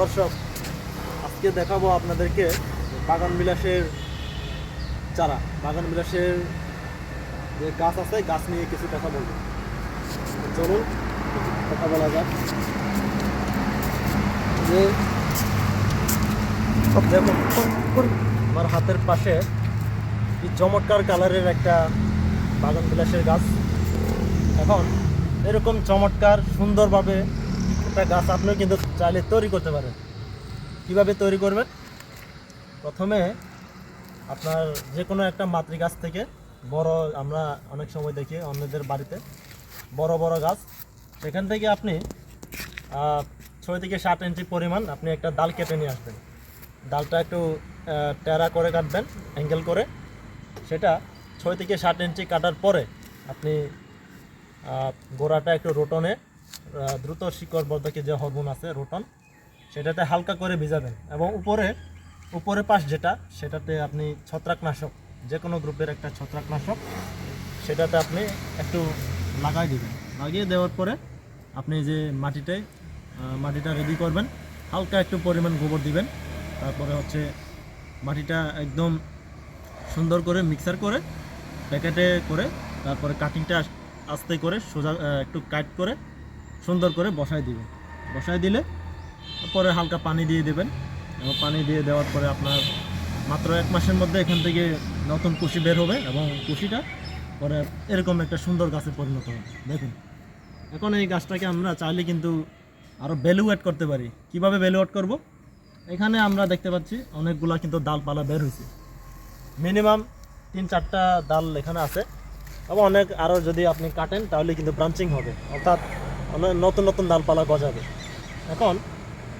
দর্শক, আজকে দেখাবো আপনাদেরকে বাগান বিলাসের চারা। বাগান বিলাসের যে গাছ আছে গাছ নিয়ে কিছু কথা বলব। চলুন, কথা বলা যাক। যে আমার হাতের পাশে কি চমৎকার কালারের একটা বাগান বিলাসের গাছ। এখন এরকম চমৎকার, সুন্দরভাবে একটা গাছ আপনিও কিন্তু চাইলে তৈরি করতে পারেন। কীভাবে তৈরি করবেন? প্রথমে আপনার যে কোনো একটা মাতৃ গাছ থেকে বড়, আমরা অনেক সময় দেখি অন্যদের বাড়িতে, বড় বড় গাছ। সেখান থেকে আপনি ছয় থেকে সাত ইঞ্চি পরিমাণ আপনি একটা ডাল কেটে নিয়ে আসবেন। ডালটা একটু টেরা করে কাটবেন, অ্যাঙ্গেল করে। সেটা ছয় থেকে সাত ইঞ্চি কাটার পরে আপনি গোড়াটা একটু রোটনে দ্রুত শিকড় বর্ধকে যে হরমোন আছে, রোটন, সেটাতে হালকা করে ভিজাবেন এবং উপরে উপরে পাশ যেটা, সেটাতে আপনি ছত্রাকনাশক যে কোনো গ্রুপের একটা ছত্রাকনাশক, সেটাতে আপনি একটু লাগাই দিবেন। লাগিয়ে দেওয়ার পরে আপনি যে মাটিতে মাটিটা রেডি করবেন, হালকা একটু পরিমাণ গোবর দিবেন। তারপরে হচ্ছে মাটিটা একদম সুন্দর করে মিক্সার করে, প্যাকেটে করে, তারপরে কাটিংটা আস্তে করে সোজা একটু কাট করে সুন্দর করে বসায় দিবেন। বসায় দিলে পরে হালকা পানি দিয়ে দেবেন। এবং পানি দিয়ে দেওয়ার পরে আপনার মাত্র এক মাসের মধ্যে এখান থেকে নতুন কুশি বের হবে এবং কুশিটা পরে এরকম একটা সুন্দর গাছে পরিণত হবে। দেখুন, এখন এই গাছটাকে আমরা চাইলে কিন্তু আরও ভ্যালু অ্যাড করতে পারি। কীভাবে ভ্যালু অ্যাড করব? এখানে আমরা দেখতে পাচ্ছি অনেকগুলা কিন্তু ডালপালা বের হয়েছে। মিনিমাম তিন চারটা ডাল এখানে আছে। এবং অনেক আরও যদি আপনি কাটেন তাহলে কিন্তু ব্রাঞ্চিং হবে। অর্থাৎ অনেক নতুন নতুন ডালপালা গজাবে। এখন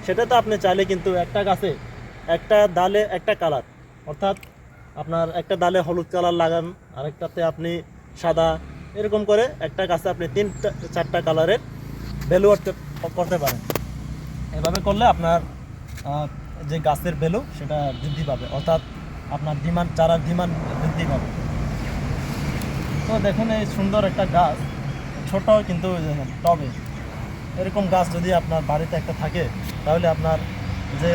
সেটা তো আপনি চাইলে কিন্তু একটা গাছে একটা ডালে একটা কালার, অর্থাৎ আপনার একটা ডালে হলুদ কালার লাগান, আরেকটাতে আপনি সাদা, এরকম করে একটা গাছে আপনি তিনটা, চারটা কালারের ভ্যালু করতে পারেন। এভাবে করলে আপনার যে গাছের ভ্যালু সেটা বৃদ্ধি পাবে, অর্থাৎ আপনার ডিমান্ড, চারার ডিমান্ড বৃদ্ধি পাবে। তো দেখুন এই সুন্দর একটা গাছ, ছোট কিন্তু টবে। এরকম গাছ যদি আপনার বাড়িতে একটা থাকে, তাহলে আপনার যে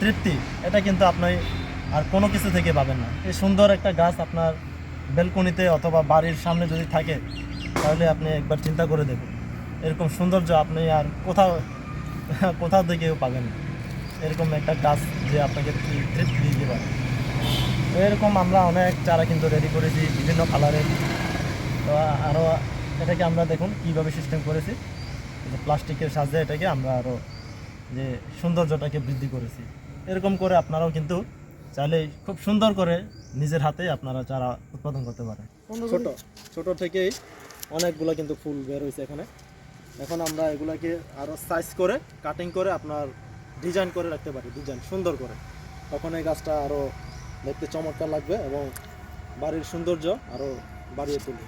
তৃপ্তি, এটা কিন্তু আপনি আর কোনো কিছু থেকে পাবেন না। এই সুন্দর একটা গাছ আপনার বেলকনিতে অথবা বাড়ির সামনে যদি থাকে, তাহলে আপনি একবার চিন্তা করে দেখুন। এরকম সৌন্দর্য আপনি আর কোথাও কোথাও থেকেও পাবেন না। এরকম একটা গাছ যে আপনাকে তৃপ্তি দিতে পারে। এরকম আমরা অনেক চারা কিন্তু রেডি করেছি, বিভিন্ন কালারের তো আরও এটাকে আমরা দেখুন, কীভাবে সিস্টেম করেছি। এই যে প্লাস্টিকের সাহায্যে এটাকে আমরা আরও যে সৌন্দর্যটাকে বৃদ্ধি করেছি। এরকম করে আপনারাও কিন্তু চাইলে খুব সুন্দর করে নিজের হাতে আপনারা চারা উৎপাদন করতে পারেন। ছোট ছোট থেকেই অনেকগুলো কিন্তু ফুল বের হয়েছে এখানে। এখন আমরা এগুলাকে আরও সাইজ করে কাটিং করে আপনার ডিজাইন করে রাখতে পারি ডিজাইন সুন্দর করে। তখন এই গাছটা আরও দেখতে চমৎকার লাগবে এবং বাড়ির সৌন্দর্য আরও বাড়িয়ে তুলবে।